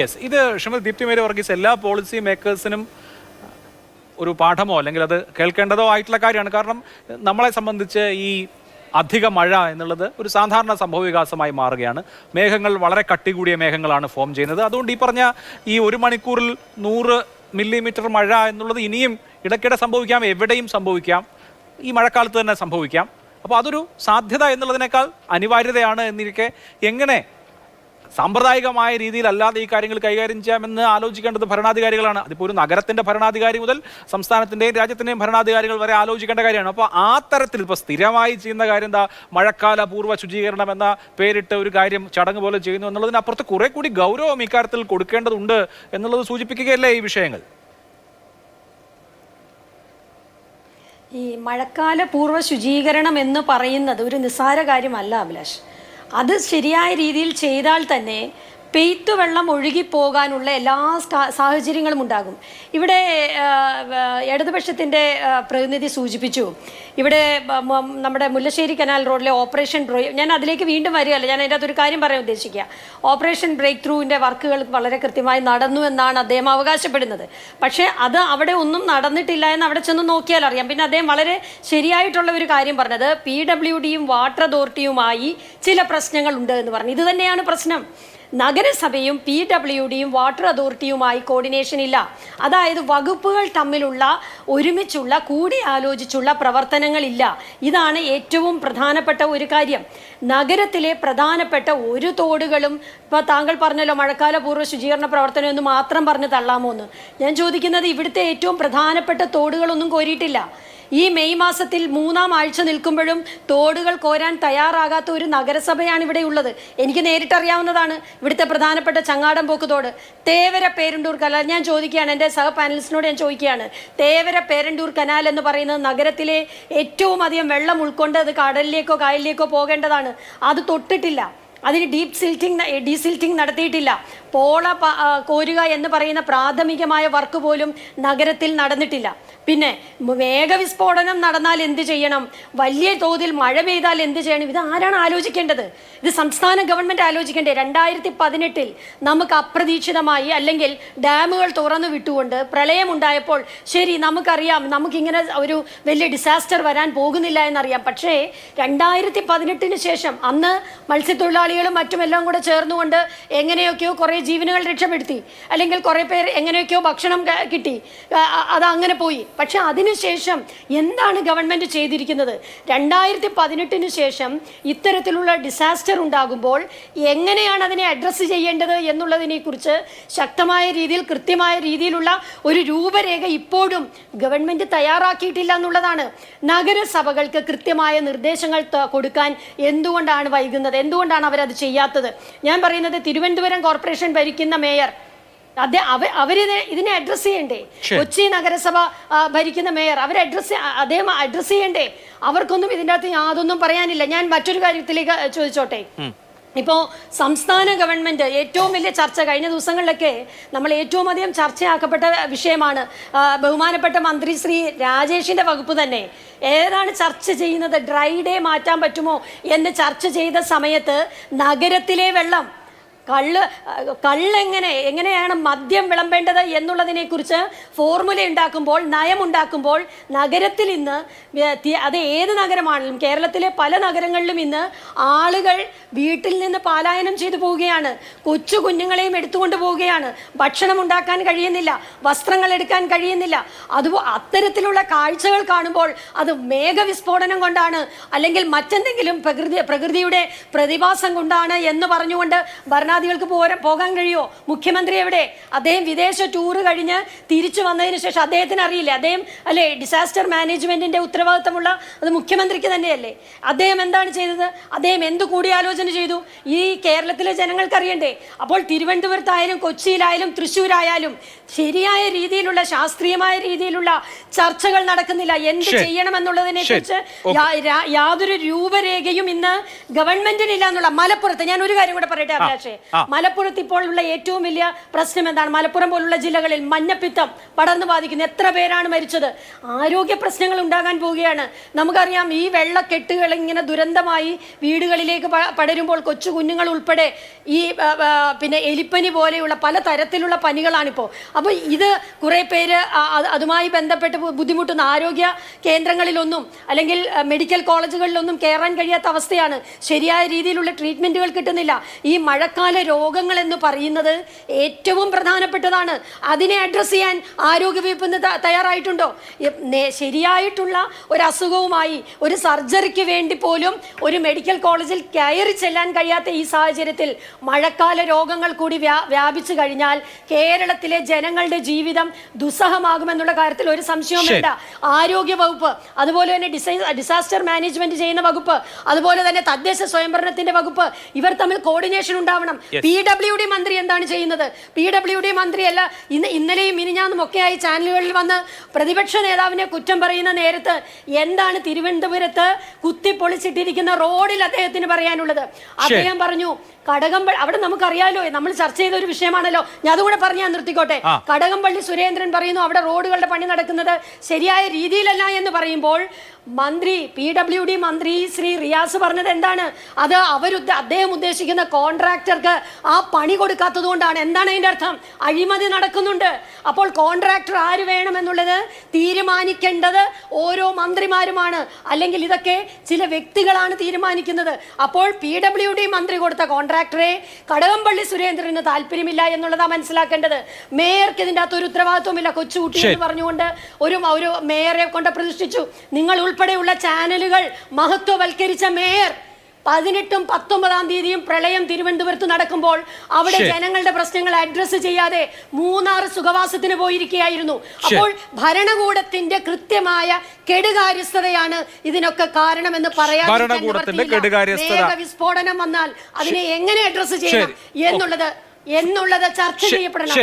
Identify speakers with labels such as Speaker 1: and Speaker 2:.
Speaker 1: Yes ഇത് Shrimati Deepthi Mary Varghese എല്ലാ policy മേക്കേഴ്സിനും ഒരു പാഠമോ അല്ലെങ്കിൽ അത് കേൾക്കേണ്ടതോ ആയിട്ടുള്ള കാര്യമാണ്. കാരണം നമ്മളെ സംബന്ധിച്ച് ഈ അധിക മഴ എന്നുള്ളത് ഒരു സാധാരണ സംഭവവികാസമായി മാറുകയാണ്. മേഘങ്ങൾ വളരെ കട്ടി കൂടിയ മേഘങ്ങളാണ് ഫോം ചെയ്യുന്നത്. അതുകൊണ്ട് ഈ പറഞ്ഞ ഈ ഒരു മണിക്കൂറിൽ നൂറ് മില്ലിമീറ്റർ മഴ എന്നുള്ളത് ഇനിയും ഇടയ്ക്കിടെ സംഭവിക്കാം എവിടെയും സംഭവിക്കാം. ഈ മഴക്കാലത്ത് തന്നെ സംഭവിക്കാം. അപ്പോൾ അതൊരു സാധ്യത എന്നുള്ളതിനേക്കാൾ അനിവാര്യതയാണ് എന്നിരിക്കെ എങ്ങനെ സാമ്പ്രദായികമായ രീതിയിലല്ലാതെ ഈ കാര്യങ്ങൾ കൈകാര്യം ചെയ്യാമെന്ന് ആലോചിക്കേണ്ടത് ഭരണാധികാരികളാണ്. അതിപ്പോൾ ഒരു നഗരത്തിന്റെ ഭരണാധികാരി മുതൽ സംസ്ഥാനത്തിന്റെയും രാജ്യത്തിന്റെയും ഭരണാധികാരികൾ വരെ ആലോചിക്കേണ്ട കാര്യമാണ്. അപ്പോൾ ആ തരത്തിൽ ഇപ്പോൾ സ്ഥിരമായി ചെയ്യുന്ന കാര്യം എന്താ? മഴക്കാല പൂർവ ശുചീകരണം എന്ന പേരിട്ട് ഒരു കാര്യം ചടങ്ങ് പോലെ ചെയ്യുന്നു എന്നുള്ളതിനപ്പുറത്ത് കുറെ കൂടി ഗൗരവം ഇക്കാര്യത്തിൽ കൊടുക്കേണ്ടതുണ്ട് എന്നുള്ളത് സൂചിപ്പിക്കുകയല്ലേ ഈ വിഷയങ്ങൾ?
Speaker 2: ഈ മഴക്കാല പൂർവ ശുചീകരണം എന്ന് പറയുന്നത് ഒരു നിസ്സാര കാര്യമല്ല അഭിലാഷ്. അത് ശരിയായ രീതിയിൽ ചെയ്താൽ തന്നെ പെയ്ത്തു വെള്ളം ഒഴുകിപ്പോകാനുള്ള എല്ലാ സാഹചര്യങ്ങളും ഉണ്ടാകും. ഇവിടെ ഇടതുപക്ഷത്തിന്റെ പ്രതിനിധി സൂചിപ്പിച്ചു. ഇവിടെ നമ്മുടെ മുല്ലശ്ശേരി കനാൽ റോഡിലെ ഓപ്പറേഷൻ ബ്രോ ഞാൻ അതിലേക്ക് വീണ്ടും വരികയല്ല ഞാൻ അതിന്റെ അകത്തൊരു കാര്യം പറയാൻ ഉദ്ദേശിക്കുക. ഓപ്പറേഷൻ ബ്രേക്ക് ത്രൂവിന്റെ വർക്കുകൾ വളരെ കൃത്യമായി നടന്നു എന്നാണ് അദ്ദേഹം അവകാശപ്പെടുന്നത്. പക്ഷേ അത് അവിടെ ഒന്നും നടന്നിട്ടില്ല എന്ന് അവിടെ ചെന്ന് നോക്കിയാൽ അറിയാം. പിന്നെ അദ്ദേഹം വളരെ ശരിയായിട്ടുള്ള ഒരു കാര്യം പറഞ്ഞത് പി ഡബ്ല്യു ഡിയും വാട്ടർ അതോറിറ്റിയുമായി ചില പ്രശ്നങ്ങൾ ഉണ്ട് എന്ന് പറഞ്ഞു. ഇത് തന്നെയാണ് പ്രശ്നം. നഗരസഭയും പി ഡബ്ല്യു ഡിയും വാട്ടർ അതോറിറ്റിയുമായി കോർഡിനേഷൻ ഇല്ല. അതായത് വകുപ്പുകൾ തമ്മിലുള്ള ഒരുമിച്ചുള്ള കൂടിയാലോചിച്ചുള്ള പ്രവർത്തനങ്ങളില്ല ഇതാണ് ഏറ്റവും പ്രധാനപ്പെട്ട ഒരു കാര്യം. നഗരത്തിലെ പ്രധാനപ്പെട്ട ഒരു തോടുകളും ഇപ്പോൾ താങ്കൾ പറഞ്ഞല്ലോ മഴക്കാലപൂർവ ശുചീകരണ പ്രവർത്തനം എന്ന് മാത്രം പറഞ്ഞ് തള്ളാമോ എന്ന് ഞാൻ ചോദിക്കുന്നത് ഇവിടുത്തെ ഏറ്റവും പ്രധാനപ്പെട്ട തോടുകളൊന്നും കോരിയിട്ടില്ല. ഈ മെയ് മാസത്തിൽ മൂന്നാം ആഴ്ച നിൽക്കുമ്പോഴും തോടുകൾ കോരാൻ തയ്യാറാകാത്ത ഒരു നഗരസഭയാണ് ഇവിടെ ഉള്ളത്. എനിക്ക് നേരിട്ടറിയാവുന്നതാണ്. ഇവിടുത്തെ പ്രധാനപ്പെട്ട ചങ്ങാടം പോക്ക് തോട് തേവര പേരണ്ടൂർ കനാൽ. ഞാൻ ചോദിക്കുകയാണ് എന്റെ സഹ പാനലിസ്റ്റിനോട് ഞാൻ ചോദിക്കുകയാണ് തേവര പേരണ്ടൂർ കനാൽ എന്ന് പറയുന്നത് നഗരത്തിലെ ഏറ്റവും അധികം വെള്ളം ഉൾക്കൊണ്ട് അത് കടലിലേക്കോ കായലിലേക്കോ പോകേണ്ടതാണ്. അത് തൊട്ടിട്ടില്ല. അതിന് ഡീപ് സിൽറ്റിംഗ് ഡീസിൽറ്റിംഗ് നടത്തിയിട്ടില്ല. പോള കോരുക എന്ന് പറയുന്ന പ്രാഥമികമായ വർക്ക് പോലും നഗരത്തിൽ നടന്നിട്ടില്ല. പിന്നെ മേഘവിസ്ഫോടനം നടന്നാൽ എന്ത് ചെയ്യണം? വലിയ തോതിൽ മഴ പെയ്താൽ എന്ത് ചെയ്യണം? ഇത് ആരാണ് ആലോചിക്കേണ്ടത്? ഇത് സംസ്ഥാന ഗവൺമെന്റ് ആലോചിക്കേണ്ടത് രണ്ടായിരത്തി പതിനെട്ടിൽ നമുക്ക് അപ്രതീക്ഷിതമായി അല്ലെങ്കിൽ ഡാമുകൾ തുറന്നു വിട്ടുകൊണ്ട് പ്രളയമുണ്ടായപ്പോൾ ശരി നമുക്കറിയാം നമുക്കിങ്ങനെ ഒരു വലിയ ഡിസാസ്റ്റർ വരാൻ പോകുന്നില്ല എന്നറിയാം. പക്ഷേ രണ്ടായിരത്തി പതിനെട്ടിന് ശേഷം അന്ന് മത്സ്യത്തൊഴിലാളികളും മറ്റുമെല്ലാം കൂടെ ചേർന്നുകൊണ്ട് എങ്ങനെയൊക്കെയോ കുറേ ജീവനുകൾ രക്ഷപ്പെടുത്തി. അല്ലെങ്കിൽ കുറേ പേർ എങ്ങനെയൊക്കെയോ ഭക്ഷണം കിട്ടി. അത് അങ്ങനെ പോയി. പക്ഷേ അതിനുശേഷം എന്താണ് ഗവൺമെന്റ് ചെയ്തിരിക്കുന്നത്? രണ്ടായിരത്തി പതിനെട്ടിന് ശേഷം ഇത്തരത്തിലുള്ള ഡിസാസ്റ്റർ ഉണ്ടാകുമ്പോൾ എങ്ങനെയാണ് അതിനെ അഡ്രസ്സ് ചെയ്യേണ്ടത് എന്നുള്ളതിനെക്കുറിച്ച് ശക്തമായ രീതിയിൽ കൃത്യമായ രീതിയിലുള്ള ഒരു രൂപരേഖ ഇപ്പോഴും ഗവൺമെന്റ് തയ്യാറാക്കിയിട്ടില്ല എന്നുള്ളതാണ് നഗരസഭകൾക്ക് കൃത്യമായ നിർദ്ദേശങ്ങൾ കൊടുക്കാൻ എന്തുകൊണ്ടാണ് വൈകുന്നത്? എന്തുകൊണ്ടാണ് അവരത് ചെയ്യാത്തത്. ഞാൻ പറയുന്നത് തിരുവനന്തപുരം കോർപ്പറേഷൻ ഭരിക്കുന്ന മേയർ അതെ അവ അവരിത് ഇതിനെ അഡ്രസ്സ് ചെയ്യണ്ടേ? കൊച്ചി നഗരസഭ ഭരിക്കുന്ന മേയർ അവർ അഡ്രസ്സ് അദ്ദേഹം അഡ്രസ്സ് ചെയ്യണ്ടേ? അവർക്കൊന്നും ഇതിന്റെ അകത്ത് യാതൊന്നും പറയാനില്ല. ഞാൻ മറ്റൊരു കാര്യത്തിലേക്ക് ചോദിച്ചോട്ടെ? ഇപ്പോൾ സംസ്ഥാന ഗവൺമെന്റ് ഏറ്റവും വലിയ ചർച്ച കഴിഞ്ഞ ദിവസങ്ങളിലൊക്കെ നമ്മൾ ഏറ്റവും അധികം ചർച്ചയാക്കപ്പെട്ട വിഷയമാണ് ബഹുമാനപ്പെട്ട മന്ത്രി ശ്രീ രാജേഷിന്റെ വകുപ്പ് തന്നെ. ഏതാണ് ചർച്ച ചെയ്യുന്നത്? ഡ്രൈ ഡേ മാറ്റാൻ പറ്റുമോ? എന്ന് ചർച്ച ചെയ്ത സമയത്ത് നഗരത്തിലെ വെള്ളം കള്ള് കള്ളെങ്ങനെ എങ്ങനെയാണ് മദ്യം വിളമ്പേണ്ടത് എന്നുള്ളതിനെ കുറിച്ച് ഫോർമുല ഉണ്ടാക്കുമ്പോൾ നയമുണ്ടാക്കുമ്പോൾ നഗരത്തിൽ ഇന്ന് അത് ഏത് നഗരമാണെങ്കിലും കേരളത്തിലെ പല നഗരങ്ങളിലും ഇന്ന് ആളുകൾ വീട്ടിൽ നിന്ന് പാലായനം ചെയ്തു പോവുകയാണ്. കൊച്ചു കുഞ്ഞുങ്ങളെയും എടുത്തുകൊണ്ട് പോവുകയാണ്. ഭക്ഷണം ഉണ്ടാക്കാൻ കഴിയുന്നില്ല വസ്ത്രങ്ങൾ എടുക്കാൻ കഴിയുന്നില്ല. അതുപോ അത്തരത്തിലുള്ള കാഴ്ചകൾ കാണുമ്പോൾ അത് മേഘവിസ്ഫോടനം കൊണ്ടാണ് അല്ലെങ്കിൽ മറ്റെന്തെങ്കിലും പ്രകൃതി പ്രകൃതിയുടെ പ്രതിഭാസം കൊണ്ടാണ് എന്ന് പറഞ്ഞുകൊണ്ട് ഭരണാധികൾക്ക് പോരാ പോകാൻ കഴിയുമോ? മുഖ്യമന്ത്രി എവിടെ? അദ്ദേഹം വിദേശ ടൂറ് കഴിഞ്ഞ് തിരിച്ചു വന്നതിന് ശേഷം അദ്ദേഹത്തിന് അറിയില്ല? അദ്ദേഹം അല്ലേ ഡിസാസ്റ്റർ മാനേജ്മെന്റിന്റെ ഉത്തരവാദിത്തമുള്ള അത് മുഖ്യമന്ത്രിക്ക് തന്നെയല്ലേ? അദ്ദേഹം എന്താണ് ചെയ്തത്? അദ്ദേഹം എന്ത് കൂടിയാലോചന ചെയ്തു? ഈ കേരളത്തിലെ ജനങ്ങൾക്ക് അറിയണ്ടേ? അപ്പോൾ തിരുവനന്തപുരത്തായാലും കൊച്ചിയിലായാലും തൃശ്ശൂരായാലും ശരിയായ രീതിയിലുള്ള ശാസ്ത്രീയമായ രീതിയിലുള്ള ചർച്ചകൾ നടക്കുന്നില്ല. എന്ത്
Speaker 1: ചെയ്യണം
Speaker 2: ചെയ്യണമെന്നുള്ളതിനെ കുറിച്ച് യാതൊരു രൂപരേഖയും ഇന്ന് ഗവൺമെന്റിനില്ല എന്നുള്ള മലപ്പുറത്ത് ഞാൻ ഒരു കാര്യം കൂടെ പറയട്ടെ അഭിലാഷേ. മലപ്പുറത്ത് ഇപ്പോൾ ഉള്ള ഏറ്റവും വലിയ പ്രശ്നം എന്താണ്? മലപ്പുറം പോലുള്ള ജില്ലകളിൽ മഞ്ഞപ്പിത്തം പടർന്നു ബാധിക്കുന്ന. എത്ര പേരാണ് മരിച്ചത്? ആരോഗ്യ പ്രശ്നങ്ങൾ ഉണ്ടാകാൻ പോവുകയാണ്. നമുക്കറിയാം ഈ വെള്ളക്കെട്ടുകൾ ഇങ്ങനെ ദുരന്തമായി വീടുകളിലേക്ക് പടരുമ്പോൾ കൊച്ചു കുഞ്ഞുങ്ങൾ ഉൾപ്പെടെ ഈ പിന്നെ എലിപ്പനി പോലെയുള്ള പല തരത്തിലുള്ള പനികളാണിപ്പോൾ അപ്പോൾ ഇത് കുറേ പേര് അതുമായി ബന്ധപ്പെട്ട് ബുദ്ധിമുട്ടുന്ന ആരോഗ്യ കേന്ദ്രങ്ങളിലൊന്നും അല്ലെങ്കിൽ മെഡിക്കൽ കോളേജുകളിലൊന്നും കയറാൻ കഴിയാത്ത അവസ്ഥയാണ്. ശരിയായ രീതിയിലുള്ള ട്രീറ്റ്മെന്റുകൾ കിട്ടുന്നില്ല. ഈ മഴക്കാല രോഗങ്ങൾ എന്ന് പറയുന്നത് ഏറ്റവും പ്രധാനപ്പെട്ടതാണ്. അതിനെ അഡ്രസ്സ് ചെയ്യാൻ ആരോഗ്യവകുപ്പ് ഇന്ന് തയ്യാറായിട്ടുണ്ടോ? ശരിയായിട്ടുള്ള ഒരു അസുഖവുമായി ഒരു സർജറിക്ക് വേണ്ടി പോലും ഒരു മെഡിക്കൽ കോളേജിൽ കയറി ചെല്ലാൻ കഴിയാത്ത ഈ സാഹചര്യത്തിൽ മഴക്കാല രോഗങ്ങൾ കൂടി വ്യാ വ്യാപിച്ചു കഴിഞ്ഞാൽ കേരളത്തിലെ ജനങ്ങളുടെ ജീവിതം ദുസ്സഹമാകുമെന്നുള്ള കാര്യത്തിൽ ഒരു സംശയവും വേണ്ട ആരോഗ്യ വകുപ്പ് അതുപോലെ തന്നെ ഡിസാസ്റ്റർ മാനേജ്മെന്റ് ചെയ്യുന്ന വകുപ്പ് അതുപോലെ തന്നെ തദ്ദേശ സ്വയംഭരണത്തിന്റെ വകുപ്പ് ഇവർ തമ്മിൽ കോർഡിനേഷൻ ഉണ്ടാവണം. പി ഡബ്ല്യു ഡി മന്ത്രി എന്താണ് ചെയ്യുന്നത്? പി ഡബ്ല്യു ഡി മന്ത്രിയല്ല ഇന്ന് ഇന്നലെയും മിനിഞ്ഞാന്നും ഒക്കെയായി ചാനലുകളിൽ വന്ന് പ്രതിപക്ഷ നേതാവിനെ കുറ്റം പറയുന്ന നേരത്ത് എന്താണ് തിരുവനന്തപുരത്ത് കുത്തിപ്പൊളിച്ചിട്ടിരിക്കുന്ന റോഡിൽ അദ്ദേഹത്തിന് പറയാനുള്ളത്? അദ്ദേഹം പറഞ്ഞു കടകംപള്ളി അവിടെ നമുക്കറിയാലോ നമ്മൾ ചർച്ച ചെയ്ത ഒരു വിഷയമാണല്ലോ. ഞാൻ അതുകൂടെ പറഞ്ഞു ഞാൻ നിർത്തിക്കോട്ടെ. കടകംപള്ളി സുരേന്ദ്രൻ പറയുന്നു അവിടെ റോഡുകളുടെ പണി നടക്കുന്നത് ശരിയായ രീതിയിലല്ല എന്ന് പറയുമ്പോൾ മന്ത്രി പി ഡബ്ല്യു ഡി മന്ത്രി ശ്രീ റിയാസ് പറഞ്ഞത് എന്താണ്? അത് അവരുദ്ദ അദ്ദേഹം ഉദ്ദേശിക്കുന്ന കോൺട്രാക്ടർക്ക് ആ പണി കൊടുക്കാത്തത് കൊണ്ടാണ്. എന്താണ് അതിന്റെ അർത്ഥം? അഴിമതി നടക്കുന്നുണ്ട്. അപ്പോൾ കോൺട്രാക്ടർ ആര് വേണമെന്നുള്ളത് തീരുമാനിക്കേണ്ടത് ഓരോ മന്ത്രിമാരുമാണ്. അല്ലെങ്കിൽ ഇതൊക്കെ ചില വ്യക്തികളാണ് തീരുമാനിക്കുന്നത്. അപ്പോൾ പി ഡബ്ല്യു ഡി മന്ത്രി കൊടുത്ത കോൺട്രാക്ടറെ കടകംപള്ളി സുരേന്ദ്രന് താല്പര്യമില്ല എന്നുള്ളതാണ് മനസ്സിലാക്കേണ്ടത്. മേയർക്ക് ഇതിന്റെ അകത്ത് ഒരു ഉത്തരവാദിത്വമില്ല കൊച്ചുകുട്ടി എന്ന് പറഞ്ഞുകൊണ്ട് ഒരു ഒരു മേയറെ കൊണ്ട് പ്രതിഷ്ഠിച്ചു. നിങ്ങൾ ഉൾപ്പെടെയുള്ള ചാനലുകൾ മഹത്വവൽക്കരിച്ച മേയർ പതിനെട്ടും പത്തൊമ്പതാം തീയതിയും പ്രളയം തിരുവനന്തപുരത്ത് നടക്കുമ്പോൾ അവിടെ ജനങ്ങളുടെ പ്രശ്നങ്ങൾ അഡ്രസ്സ് ചെയ്യാതെ മൂന്നാർ സുഖവാസത്തിന് പോയിരിക്കുകയായിരുന്നു. അപ്പോൾ ഭരണകൂടത്തിന്റെ കൃത്യമായ കെടുകാര്യസ്ഥതയാണ് ഇതിനൊക്കെ കാരണമെന്ന് പറയാൻ. വിസ്ഫോടനം വന്നാൽ അതിനെ എങ്ങനെ അഡ്രസ്സ് ചെയ്യണം. എന്നുള്ളത് എന്നുള്ളത് ചർച്ച ചെയ്യപ്പെടണം.